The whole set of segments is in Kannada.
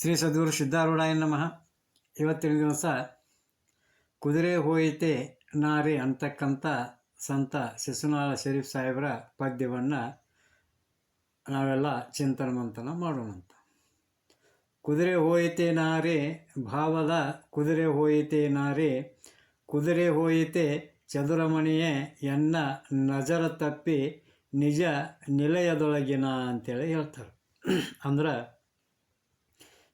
ಶ್ರೀ ಸದ್ಗುರು ಸಿದ್ಧಾರೂಢಾಯ ನಮಃ. ಇವತ್ತಿನ ದಿವಸ ಕುದುರೆ ಹೋಯಿತೆ ನಾರಿ ಅಂತಕ್ಕಂಥ ಸಂತ ಶಿಶುನಾಳ ಶರೀಫ್ ಸಾಹೇಬರ ಪದ್ಯವನ್ನು ನಾವೆಲ್ಲ ಚಿಂತನ ಮಂಥನ ಮಾಡೋಣಂತ ಕುದುರೆ ಹೋಯಿತೆ ನಾರಿ, ಭಾವದ ಕುದುರೆ ಹೋಯಿತೆ ನಾರಿ, ಕುದುರೆ ಹೋಯಿತೆ ಚದುರಮಣಿಯೇ ಎನ್ನ ನಜರ ತಪ್ಪಿ ನಿಜ ನಿಲಯದೊಳಗಿನ ಅಂತೇಳಿ ಹೇಳ್ತಾರೆ. ಅಂದ್ರೆ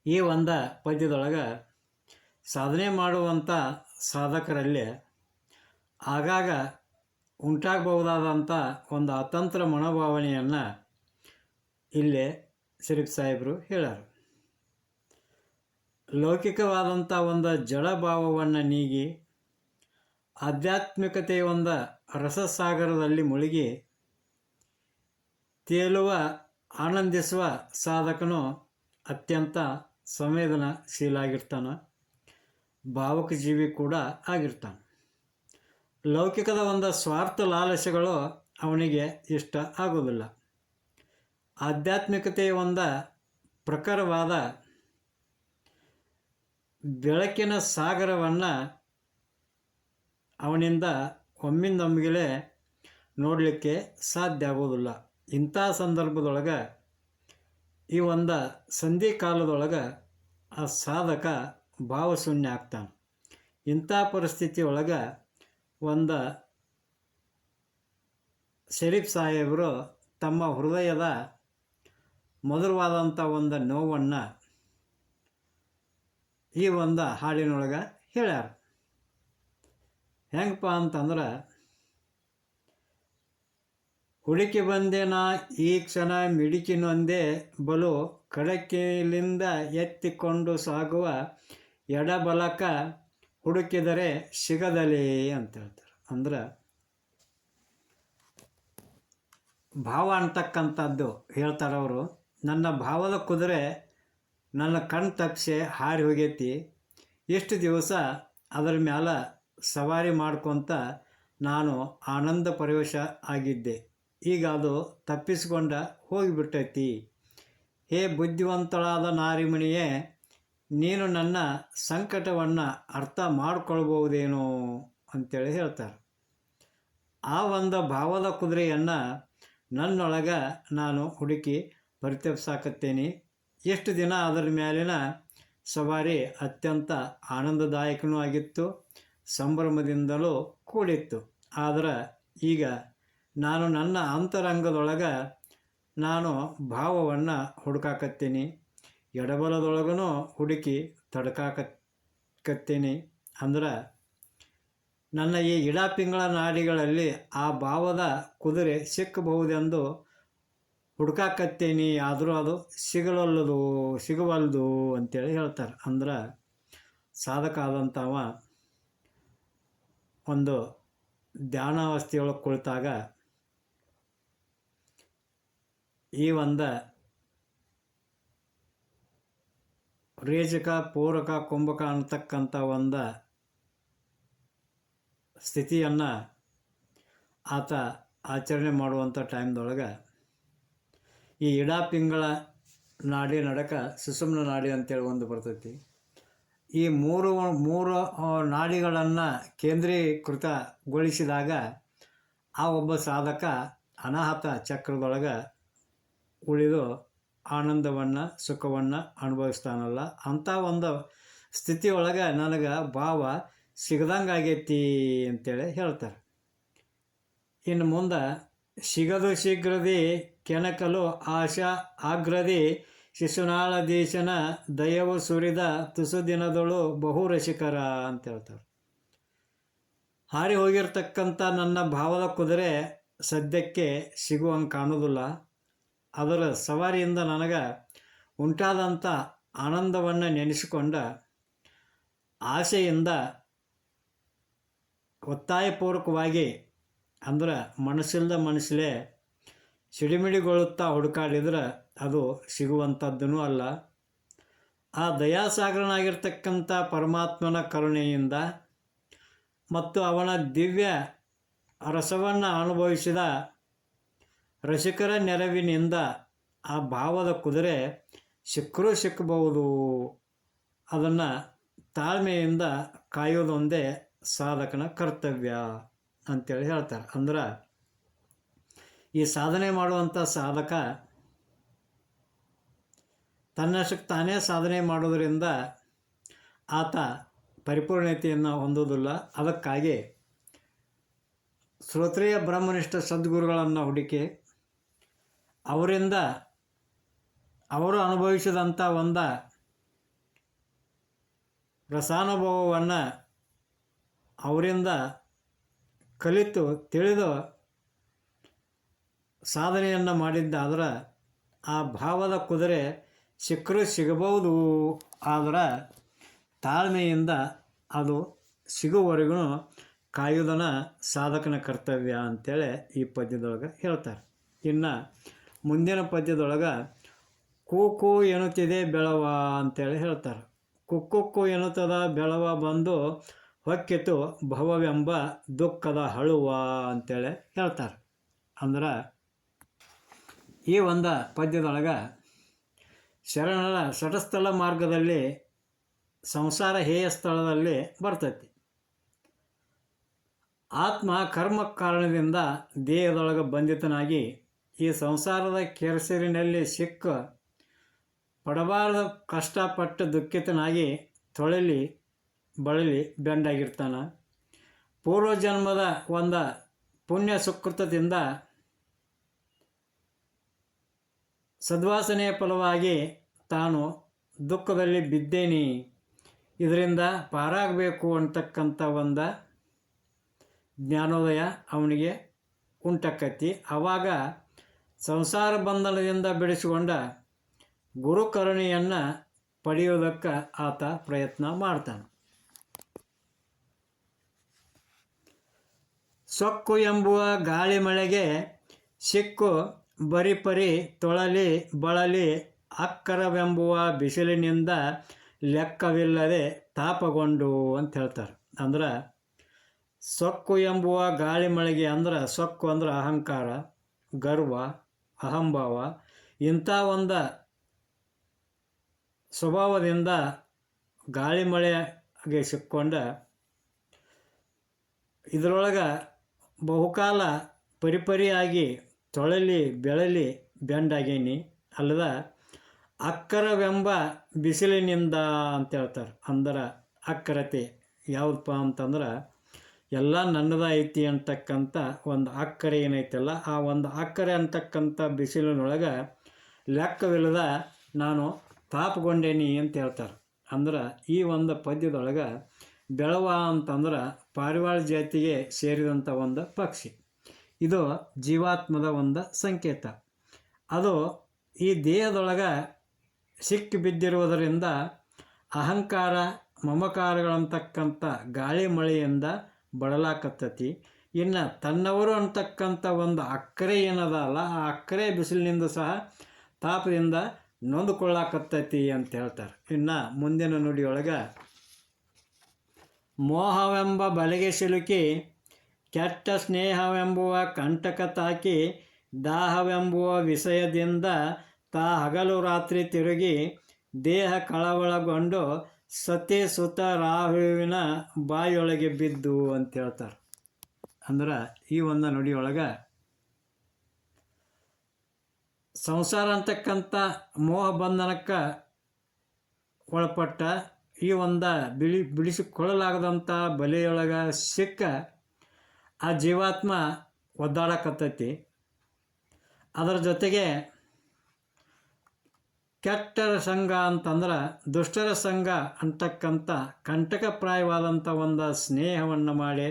ಈ ಒಂದು ಪದ್ಯದೊಳಗೆ ಸಾಧನೆ ಮಾಡುವಂಥ ಸಾಧಕರಲ್ಲಿ ಆಗಾಗ ಉಂಟಾಗಬಹುದಾದಂಥ ಒಂದು ಅತಂತ್ರ ಮನೋಭಾವನೆಯನ್ನು ಇಲ್ಲಿ ಶರೀಫ್ ಸಾಹೇಬರು ಹೇಳರು. ಲೌಕಿಕವಾದಂಥ ಒಂದು ಜಡಭಾವವನ್ನು ನೀಗಿ ಆಧ್ಯಾತ್ಮಿಕತೆಯ ಒಂದು ರಸಸಾಗರದಲ್ಲಿ ಮುಳುಗಿ ತೇಲುವ, ಆನಂದಿಸುವ ಸಾಧಕನು ಅತ್ಯಂತ ಸಂವೇದನಾಶೀಲ ಆಗಿರ್ತಾನೆ ಭಾವಕ ಜೀವಿ ಕೂಡ ಆಗಿರ್ತಾನೆ. ಲೌಕಿಕದ ಒಂದು ಸ್ವಾರ್ಥ ಲಾಲಸೆಗಳು ಅವನಿಗೆ ಇಷ್ಟ ಆಗೋದಿಲ್ಲ ಆಧ್ಯಾತ್ಮಿಕತೆಯ ಒಂದು ಪ್ರಖರವಾದ ಬೆಳಕಿನ ಸಾಗರವನ್ನು ಅವನಿಂದ ಒಮ್ಮಿಂದೊಮ್ಮಿಗಲೇ ನೋಡಲಿಕ್ಕೆ ಸಾಧ್ಯ ಆಗೋದಿಲ್ಲ ಇಂಥ ಸಂದರ್ಭದೊಳಗೆ ಈ ಒಂದು ಸಂಧಿ ಕಾಲದೊಳಗೆ ಆ ಸಾಧಕ ಭಾವಶೂನ್ಯ ಆಗ್ತಾನೆ. ಇಂಥ ಪರಿಸ್ಥಿತಿ ಒಳಗೆ ಒಂದು ಶರೀಫ್ ಸಾಹೇಬರು ತಮ್ಮ ಹೃದಯದ ಮಧುರವಾದಂಥ ಒಂದು ನೋವನ್ನು ಈ ಒಂದು ಹಾಡಿನೊಳಗೆ ಹೇಳ್ಯಾರ. ಹೆಂಗಪ್ಪ ಅಂತಂದ್ರೆ ಹುಡುಕಿ ಬಂದೆನ ಈ ಕ್ಷಣ ಮಿಡಿಕಿನೊಂದೇ ಬಲು ಕಡಕಿಲಿಂದ ಎತ್ತಿಕೊಂಡು ಸಾಗುವ ಎಡಬಲಕ ಹುಡುಕಿದರೆ ಸಿಗದಲೇ ಅಂತ ಹೇಳ್ತಾರೆ. ಅಂದ್ರೆ ಭಾವ ಅಂತಕ್ಕಂಥದ್ದು ಹೇಳ್ತಾರೆ ಅವರು. ನನ್ನ ಭಾವದ ಕುದುರೆ ನನ್ನ ಕಣ್ ತಪ್ಪಿಸಿ ಹಾರಿ ಹೋಗೈತಿ. ಎಷ್ಟು ದಿವಸ ಅದರ ಮ್ಯಾಲ ಸವಾರಿ ಮಾಡ್ಕೊತ ನಾನು ಆನಂದ ಪರವಶ ಆಗಿದ್ದೆ. ಈಗ ಅದು ತಪ್ಪಿಸಿಕೊಂಡ ಹೋಗಿಬಿಟ್ಟೈತಿ. ಹೇ ಬುದ್ಧಿವಂತಳಾದ ನಾರಿಮಣಿಯೇ, ನೀನು ನನ್ನ ಸಂಕಟವನ್ನು ಅರ್ಥ ಮಾಡಿಕೊಳ್ಬೋದೇನೋ ಅಂತೇಳಿ ಹೇಳ್ತಾರೆ. ಆ ಒಂದು ಭಾವದ ಕುದುರೆಯನ್ನು ನನ್ನೊಳಗೆ ನಾನು ಹುಡುಕಿ ಪರಿತಪಿಸಾಕತ್ತೇನೆ ಎಷ್ಟು ದಿನ ಅದರ ಮೇಲಿನ ಸವಾರಿ ಅತ್ಯಂತ ಆನಂದದಾಯಕನೂ ಆಗಿತ್ತು, ಸಂಭ್ರಮದಿಂದಲೂ ಕೂಡಿತ್ತು. ಆದರೆ ಈಗ ನಾನು ನನ್ನ ಅಂತರಂಗದೊಳಗೆ ನಾನು ಭಾವವನ್ನು ಹುಡುಕಾಕತ್ತೀನಿ. ಎಡಬಲದೊಳಗೂ ಹುಡುಕಿ ತಡ್ಕಾಕತ್ತೀನಿ. ಅಂದ್ರೆ ನನ್ನ ಈ ಇಡಾಪಿಂಗಳ ನಾಡಿಗಳಲ್ಲಿ ಆ ಭಾವದ ಕುದುರೆ ಸಿಕ್ಕಬಹುದೆಂದು ಹುಡುಕಾಕತ್ತೀನಿ. ಆದರೂ ಅದು ಸಿಗಲಲ್ಲದು, ಸಿಗವಲ್ದು ಅಂತೇಳಿ ಹೇಳ್ತಾರೆ. ಅಂದ್ರೆ ಸಾಧಕ ಆದಂಥವ ಒಂದು ಧ್ಯಾನಾವಸ್ಥೆಯೊಳಗೆ ಕುಳಿತಾಗ ಈ ಒಂದು ರೇಜಕ, ಪೂರಕ, ಕುಂಭಕ ಅಂತಕ್ಕಂಥ ಒಂದು ಸ್ಥಿತಿಯನ್ನು ಆತ ಆಚರಣೆ ಮಾಡುವಂಥ ಟೈಮ್ದೊಳಗೆ ಈ ಇಡಾ ಪಿಂಗಳ ನಾಡಿ ನಡಕ, ಸುಸುಮ್ನ ನಾಡಿ ಅಂತೇಳಿ ಒಂದು ಬರ್ತೈತಿ. ಈ ಮೂರು ಮೂರು ನಾಡಿಗಳನ್ನು ಕೇಂದ್ರೀಕೃತಗೊಳಿಸಿದಾಗ ಆ ಒಬ್ಬ ಸಾಧಕ ಅನಾಹತ ಚಕ್ರದೊಳಗೆ ಉಳಿದು ಆನಂದವನ್ನು, ಸುಖವನ್ನು ಅನುಭವಿಸ್ತಾನಲ್ಲ? ಅಂಥ ಒಂದು ಸ್ಥಿತಿಯೊಳಗೆ ನನಗೆ ಭಾವ ಸಿಗದಂಗೆ ಆಗೈತಿ ಅಂತೇಳಿ ಹೇಳ್ತಾರೆ. ಇನ್ನು ಮುಂದೆ, ಸಿಗದು ಶೀಘ್ರದಿ ಕೆಣಕಲು ಆಶಾ ಆಗ್ರದಿ ಶಿಶುನಾಳ ದೇಶನ ದಯವು ಸುರಿದ ತುಸು ದಿನದಳು ಬಹು ರಸಿಕರ ಅಂತ ಹೇಳ್ತಾರೆ. ಹಾರಿ ಹೋಗಿರ್ತಕ್ಕಂಥ ನನ್ನ ಭಾವದ ಕುದುರೆ ಸದ್ಯಕ್ಕೆ ಸಿಗುವಂಗೆ ಕಾಣೋದಿಲ್ಲ. ಅದರ ಸವಾರಿಯಿಂದ ನನಗೆ ಉಂಟಾದಂಥ ಆನಂದವನ್ನು ನೆನೆಸಿಕೊಂಡ ಆಸೆಯಿಂದ ಒತ್ತಾಯಪೂರ್ವಕವಾಗಿ ಅಂದ್ರೆ ಮನಸ್ಸಿಲ್ಲದ ಮನಸ್ಸಲ್ಲೇ ಸಿಡಿಮಿಡಿಗೊಳ್ಳುತ್ತಾ ಹುಡುಕಾಡಿದ್ರೆ ಅದು ಸಿಗುವಂಥದ್ದೂ ಅಲ್ಲ. ಆ ದಯಾಸಾಗರನಾಗಿರ್ತಕ್ಕಂಥ ಪರಮಾತ್ಮನ ಕರುಣೆಯಿಂದ ಮತ್ತು ಅವನ ದಿವ್ಯ ರಸವನ್ನು ಅನುಭವಿಸಿದ ರಸಿಕರ ನೆರವಿನಿಂದ ಆ ಭಾವದ ಕುದುರೆ ಸಿಕ್ಕರೂ ಸಿಕ್ಕಬಹುದು. ಅದನ್ನು ತಾಳ್ಮೆಯಿಂದ ಕಾಯೋದೊಂದೇ ಸಾಧಕನ ಕರ್ತವ್ಯ ಅಂತೇಳಿ ಹೇಳ್ತಾರೆ. ಅಂದ್ರೆ ಈ ಸಾಧನೆ ಮಾಡುವಂಥ ಸಾಧಕ ತನ್ನಷ್ಟಕ್ಕೆ ತಾನೇ ಸಾಧನೆ ಮಾಡೋದರಿಂದ ಆತ ಪರಿಪೂರ್ಣತೆಯನ್ನು ಹೊಂದೋದಿಲ್ಲ ಅದಕ್ಕಾಗಿ ಶ್ರೋತ್ರೇಯ ಬ್ರಹ್ಮನಿಷ್ಠ ಸದ್ಗುರುಗಳನ್ನು ಹುಡುಕಿ ಅವರಿಂದ ಅವರು ಅನುಭವಿಸಿದಂಥ ಒಂದು ರಸಾನುಭವವನ್ನು ಅವರಿಂದ ಕಲಿತು ತಿಳಿದು ಸಾಧನೆಯನ್ನು ಮಾಡಿದ್ದಾದ್ರೆ ಆ ಭಾವದ ಕುದುರೆ ಸಿಕ್ಕರು ಸಿಗಬಹುದು ಆದ್ರೆ ತಾಳ್ಮೆಯಿಂದ ಅದು ಸಿಗುವವರೆಗೂ ಕಾಯುವುದನ್ನು ಸಾಧಕನ ಕರ್ತವ್ಯ ಅಂತೇಳಿ ಈ ಪದ್ಯದೊಳಗೆ ಹೇಳ್ತಾರೆ. ಇನ್ನು ಮುಂದಿನ ಪದ್ಯದೊಳಗೆ ಕೂಕು ಎನ್ನುತ್ತಿದೆ ಬೆಳವ ಅಂತೇಳಿ ಹೇಳ್ತಾರೆ. ಕುಕ್ಕುಕ್ಕು ಎನ್ನುತ್ತದ ಬೆಳವ ಬಂದು ಹೊಕ್ಕಿತು ಭವವೆಂಬ ದುಃಖದ ಹಳುವ ಅಂತೇಳಿ ಹೇಳ್ತಾರೆ. ಅಂದ್ರೆ ಈ ಒಂದು ಪದ್ಯದೊಳಗೆ ಶರಣರ ಸಟಸ್ಥಲ ಮಾರ್ಗದಲ್ಲಿ ಸಂಸಾರ ಹೇಯ ಸ್ಥಳದಲ್ಲಿ ಬರ್ತೈತಿ. ಆತ್ಮ ಕರ್ಮ ಕಾರಣದಿಂದ ದೇಹದೊಳಗೆ ಬಂಧಿತನಾಗಿ ಈ ಸಂಸಾರದ ಕೆರಸಿರಿನಲ್ಲಿ ಸಿಕ್ಕು ಪಡಬಾರದ ಕಷ್ಟಪಟ್ಟು ದುಃಖಿತನಾಗಿ ತೊಳಲಿ ಬಳಲಿ ಬೆಂಡಾಗಿರ್ತಾನೆ. ಪೂರ್ವಜನ್ಮದ ಒಂದು ಪುಣ್ಯ ಸುಕೃತದಿಂದ ಸದ್ವಾಸನೆಯ ಫಲವಾಗಿ ತಾನು ದುಃಖದಲ್ಲಿ ಬಿದ್ದೇನಿ. ಇದರಿಂದ ಪಾರಾಗಬೇಕು ಅಂತಕ್ಕಂಥ ಒಂದು ಜ್ಞಾನೋದಯ ಅವನಿಗೆ ಉಂಟಕ್ಕತಿ ಆವಾಗ ಸಂಸಾರ ಬಂಧನದಿಂದ ಬಿಡಿಸಿಕೊಂಡ ಗುರುಕರುಣೆಯನ್ನು ಪಡೆಯುವುದಕ್ಕೆ ಆತ ಪ್ರಯತ್ನ ಮಾಡ್ತಾನೆ. ಸೊಕ್ಕು ಎಂಬುವ ಗಾಳಿ ಮಳೆಗೆ ಸಿಕ್ಕು ಬರಿಪರಿ ತೊಳಲಿ ಬಳಲಿ ಅಕ್ಕರವೆಂಬುವ ಬಿಸಿಲಿನಿಂದ ಲೆಕ್ಕವಿಲ್ಲದೆ ತಾಪಗೊಂಡು ಅಂತ ಹೇಳ್ತಾರೆ. ಅಂದ್ರೆ ಸೊಕ್ಕು ಎಂಬುವ ಗಾಳಿ ಮಳೆಗೆ ಅಂದ್ರೆ ಸೊಕ್ಕು ಅಂದ್ರೆ ಅಹಂಕಾರ, ಗರ್ವ ಅಹಂಭಾವ, ಇಂಥ ಒಂದು ಸ್ವಭಾವದಿಂದ ಗಾಳಿ ಮಳೆಗೆ ಸಿಕ್ಕೊಂಡ ಇದರೊಳಗೆ ಬಹುಕಾಲ ಪರಿಪರಿಯಾಗಿ ತೊಳಲಿ, ಬೆಳಲಿ ಬೆಂಡಾಗೇನಿ, ಅಲ್ಲದ ಅಕ್ಕರವೆಂಬ ಬಿಸಿಲಿನಿಂದ ಅಂತ ಹೇಳ್ತಾರೆ ಅಂದ್ರೆ ಅಕ್ಕರತೆ ಯಾವುದಪ್ಪ ಅಂತಂದ್ರೆ ಎಲ್ಲ ನನ್ನದೈತಿ ಅಂತಕ್ಕಂಥ ಒಂದು ಅಕ್ಕರೆ ಏನೈತಲ್ಲ, ಆ ಒಂದು ಅಕ್ಕರೆ ಅಂತಕ್ಕಂಥ ಬಿಸಿಲಿನೊಳಗೆ ಲೆಕ್ಕವಿಲ್ಲದ ನಾನು ತಾಪಗೊಂಡೇನಿ ಅಂತ ಹೇಳ್ತಾರೆ. ಅಂದ್ರೆ ಈ ಒಂದು ಪದ್ಯದೊಳಗೆ ಬೆಳವ ಅಂತಂದ್ರೆ ಪಾರಿವಾಳ ಜಾತಿಗೆ ಸೇರಿದಂಥ ಒಂದು ಪಕ್ಷಿ. ಇದು ಜೀವಾತ್ಮದ ಒಂದು ಸಂಕೇತ. ಅದು ಈ ದೇಹದೊಳಗೆ ಸಿಕ್ಕಿ ಬಿದ್ದಿರುವುದರಿಂದ ಅಹಂಕಾರ ಮಮಕಾರಗಳಂತಕ್ಕಂಥ ಗಾಳಿ ಮಳೆಯಿಂದ ಬಳಲಾಕತ್ತತಿ ಇನ್ನು ತನ್ನವರು ಅಂತಕ್ಕಂಥ ಒಂದು ಅಕ್ಕರೆ ಏನದ ಅಲ್ಲ, ಆ ಅಕ್ಕರೆ ಬಿಸಿಲಿನಿಂದ ಸಹ ತಾಪದಿಂದ ನೊಂದುಕೊಳ್ಳಾಕತ್ತೈತಿ ಅಂತ ಹೇಳ್ತಾರೆ. ಇನ್ನು ಮುಂದಿನ ನುಡಿಯೊಳಗೆ, ಮೋಹವೆಂಬ ಬಲೆಗೆ ಸಿಲುಕಿ, ಕೆಟ್ಟ ಸ್ನೇಹವೆಂಬುವ ಕಂಟಕ ತಾಕಿ, ದಾಹವೆಂಬುವ ವಿಷಯದಿಂದ ತಾ ಹಗಲು ರಾತ್ರಿ ತಿರುಗಿ, ದೇಹ ಕಳವಳಗೊಂಡು ಸತಿ ಸುತ, ರಾಹುವಿನ ಬಾಯಿಯೊಳಗೆ ಬಿದ್ದು ಅಂತ ಹೇಳ್ತಾರೆ. ಅಂದ್ರೆ ಈ ಒಂದು ನುಡಿಯೊಳಗೆ ಸಂಸಾರ ಅಂತಕ್ಕಂಥ ಮೋಹ ಬಂಧನಕ್ಕೆ ಒಳಪಟ್ಟ ಈ ಒಂದು ಬಿಳಿ, ಬಿಡಿಸಿಕೊಳ್ಳಲಾಗದಂಥ ಬಲೆಯೊಳಗೆ ಸಿಕ್ಕ ಆ ಜೀವಾತ್ಮ ಒದ್ದಾಡಕತ್ತೈತಿ. ಅದರ ಜೊತೆಗೆ ಕೆಟ್ಟರ ಸಂಘ ಅಂತಂದ್ರೆ ದುಷ್ಟರ ಸಂಘ ಅಂತಕ್ಕಂಥ ಕಂಟಕಪ್ರಾಯವಾದಂಥ ಒಂದು ಸ್ನೇಹವನ್ನು ಮಾಡಿ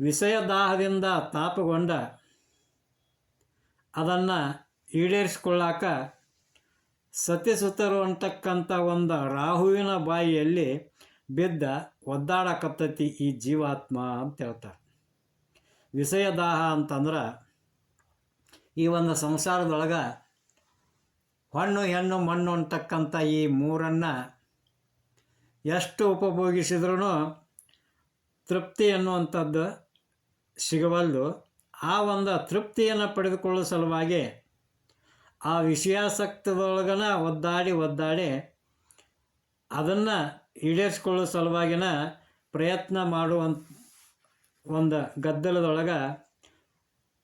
ವಿಷಯ ದಾಹದಿಂದ ತಾಪಗೊಂಡ ಅದನ್ನು ಈಡೇರಿಸ್ಕೊಳ್ಳಾಕ ಸತಿಸುತರು ಅಂತಕ್ಕಂಥ ಒಂದು ರಾಹುವಿನ ಬಾಯಿಯಲ್ಲಿ ಬಿದ್ದ ಒದ್ದಾಡಕತ್ತತಿ ಈ ಜೀವಾತ್ಮ ಅಂತ ಹೇಳ್ತಾರೆ. ವಿಷಯ ದಾಹ ಅಂತಂದ್ರೆ ಈ ಒಂದು ಸಂಸಾರದೊಳಗೆ ಹಣ್ಣು, ಹೆಣ್ಣು, ಮಣ್ಣು ಅಂತಕ್ಕಂಥ ಈ ಮೂರನ್ನು ಎಷ್ಟು ಉಪಭೋಗಿಸಿದ್ರೂ ತೃಪ್ತಿ ಅನ್ನುವಂಥದ್ದು ಸಿಗವಲ್ದು. ಆ ಒಂದು ತೃಪ್ತಿಯನ್ನು ಪಡೆದುಕೊಳ್ಳೋ ಸಲುವಾಗಿ ಆ ವಿಷಯಾಸಕ್ತದೊಳಗನ ಒದ್ದಾಡಿ ಒದ್ದಾಡಿ ಅದನ್ನು ಈಡೇರಿಸ್ಕೊಳ್ಳೋ ಸಲುವಾಗಿನ ಪ್ರಯತ್ನ ಮಾಡುವಂಥ ಒಂದು ಗದ್ದಲದೊಳಗೆ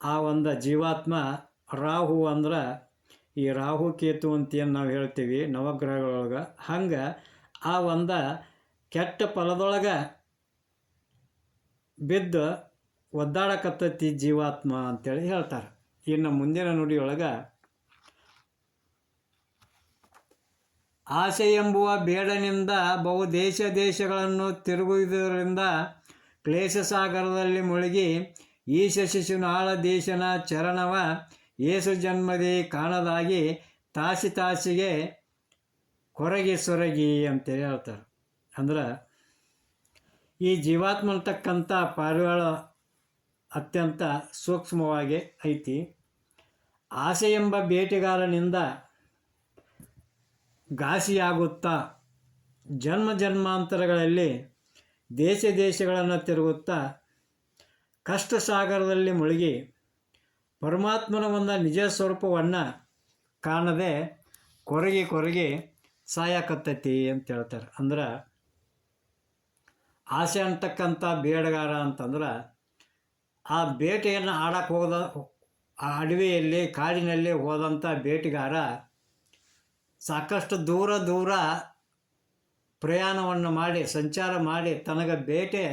ಆ ಒಂದು ಜೀವಾತ್ಮ ರಾಹು ಅಂದ್ರೆ ಈ ರಾಹು ಕೇತು ಅಂತ ಏನು ನಾವು ಹೇಳ್ತೀವಿ ನವಗ್ರಹಗಳೊಳಗೆ, ಹಂಗೆ ಆ ಒಂದು ಕೆಟ್ಟ ಫಲದೊಳಗೆ ಬಿದ್ದು ಒದ್ದಾಡಕತ್ತತಿ ಜೀವಾತ್ಮ ಅಂತೇಳಿ ಹೇಳ್ತಾರೆ. ಇನ್ನು ಮುಂದಿನ ನುಡಿಯೊಳಗೆ, ಆಸೆ ಎಂಬುವ ಬೇಡನಿಂದ ಬಹು ದೇಶ ದೇಶಗಳನ್ನು ತಿರುಗುವುದರಿಂದ ಕ್ಲೇಶ ಸಾಗರದಲ್ಲಿ ಮುಳುಗಿ ಈಶ ಶಿಶುನಾಳ ದೇಶನ ಚರಣವ ಏಸು ಜನ್ಮದಿ ಕಾಣದಾಗಿ ತಾಸಿ ತಾಸಿಗೆ ಕೊರಗಿ ಸೊರಗಿ ಅಂತೇಳಿ ಹೇಳ್ತಾರೆ. ಅಂದ್ರೆ ಈ ಜೀವಾತ್ಮ ಅಂತಕ್ಕಂಥ ಪಾರಿವಾಳ ಅತ್ಯಂತ ಸೂಕ್ಷ್ಮವಾಗಿ ಐತಿ. ಆಸೆ ಎಂಬ ಬೇಟೆಗಾರನಿಂದ ಘಾಸಿಯಾಗುತ್ತಾ ಜನ್ಮ ಜನ್ಮಾಂತರಗಳಲ್ಲಿ ದೇಶ ದೇಶಗಳನ್ನು ತಿರುಗುತ್ತಾ ಕಷ್ಟ ಸಾಗರದಲ್ಲಿ ಮುಳುಗಿ ಪರಮಾತ್ಮನ ಒಂದು ನಿಜ ಸ್ವರೂಪವನ್ನು ಕಾಣದೆ ಕೊರಗಿ ಕೊರಗಿ ಸಾಯಕತ್ತೈತಿ ಅಂತ ಹೇಳ್ತಾರೆ. ಅಂದ್ರೆ ಆಸೆ ಅಂತಕ್ಕಂಥ ಬೇಡಗಾರ ಅಂತಂದ್ರೆ ಆ ಬೇಟೆಯನ್ನು ಆಡಕ್ಕೆ ಹೋದ ಆ ಅಡವಿಯಲ್ಲಿ, ಕಾಡಿನಲ್ಲಿ ಹೋದಂಥ ಬೇಟೆಗಾರ ಸಾಕಷ್ಟು ದೂರ ದೂರ ಪ್ರಯಾಣವನ್ನು ಮಾಡಿ, ಸಂಚಾರ ಮಾಡಿ ತನಗೆ ಬೇಟೆ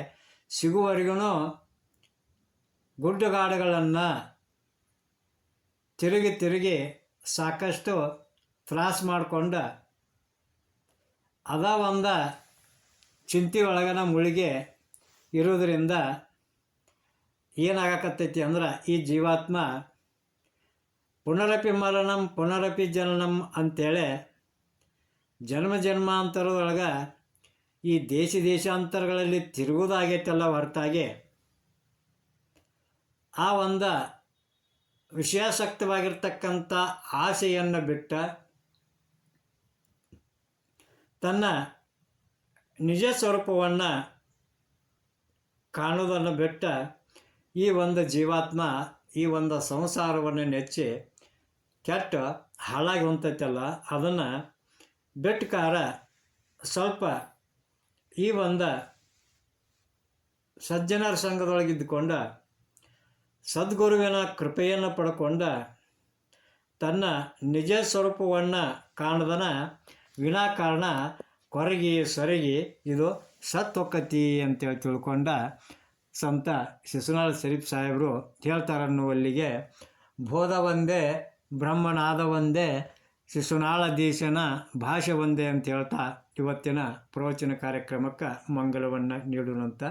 ಸಿಗುವವರೆಗೂ ಗುಡ್ಡಗಾಡುಗಳನ್ನು ತಿರುಗಿ ತಿರುಗಿ ಸಾಕಷ್ಟು ತ್ರಾಸ ಮಾಡಿಕೊಂಡು ಅದ ಒಂದು ಚಿಂತೆ ಒಳಗನ ಮುಳುಗಿ ಇರೋದರಿಂದ ಏನಾಗಕತ್ತೈತಿ ಅಂದ್ರೆ ಈ ಜೀವಾತ್ಮ ಪುನರಪಿ ಮರಣಂ ಪುನರಪಿ ಜನನಂ ಅಂತೇಳಿ ಜನ್ಮ ಜನ್ಮಾಂತರದೊಳಗೆ ಈ ದೇಶ ದೇಶಾಂತರಗಳಲ್ಲಿ ತಿರುಗುವುದಾಗೈತಲ್ಲ ಹೊರತಾಗಿ ಆ ಒಂದು ವಿಷಯಾಸಕ್ತವಾಗಿರ್ತಕ್ಕಂಥ ಆಸೆಯನ್ನು ಬಿಟ್ಟ ತನ್ನ ನಿಜ ಸ್ವರೂಪವನ್ನು ಕಾಣುವುದನ್ನು ಬಿಟ್ಟ ಈ ಒಂದು ಜೀವಾತ್ಮ, ಈ ಒಂದು ಸಂಸಾರವನ್ನು ನೆಚ್ಚಿ ಕೆಟ್ಟ, ಹಾಳಾಗಿ ಹೊಂತೈತಲ್ಲ, ಅದನ್ನು ಬೆಟ್ಕಾರ ಸ್ವಲ್ಪ ಈ ಒಂದು ಸಜ್ಜನರ ಸಂಘದೊಳಗಿದ್ದುಕೊಂಡ ಸದ್ಗುರುವಿನ ಕೃಪೆಯನ್ನು ಪಡ್ಕೊಂಡ ತನ್ನ ನಿಜ ಸ್ವರೂಪವನ್ನು ಕಾಣದನ ವಿನಾಕಾರಣ ಕೊರಗಿ ಸೊರಗಿ ಇದು ಸತ್ತೊಕ್ಕತಿ ಅಂತೇಳಿ ತಿಳ್ಕೊಂಡ ಸಂತ ಶಿಶುನಾಳ ಶರೀಫ್ ಸಾಹೇಬರು ಹೇಳ್ತಾರನ್ನುವಲ್ಲಿಗೆ ಬೋಧ ಒಂದೇ, ಬ್ರಹ್ಮನಾದ ಒಂದೇ, ಶಿಶುನಾಳ ದೇಶನ ಭಾಷೆ ಒಂದೇ ಅಂತ ಹೇಳ್ತಾ ಇವತ್ತಿನ ಪ್ರವಚನ ಕಾರ್ಯಕ್ರಮಕ್ಕೆ ಮಂಗಲವನ್ನು ನೀಡುವಂಥ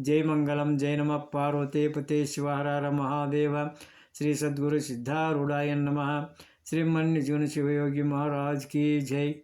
जय मंगलम, जय नम, पार्वते पते शिवार महादेव। श्री सद्गुरु सिद्धारूढ़ाय नम। श्रीमन जीवन शिवयोगी महाराज की जय।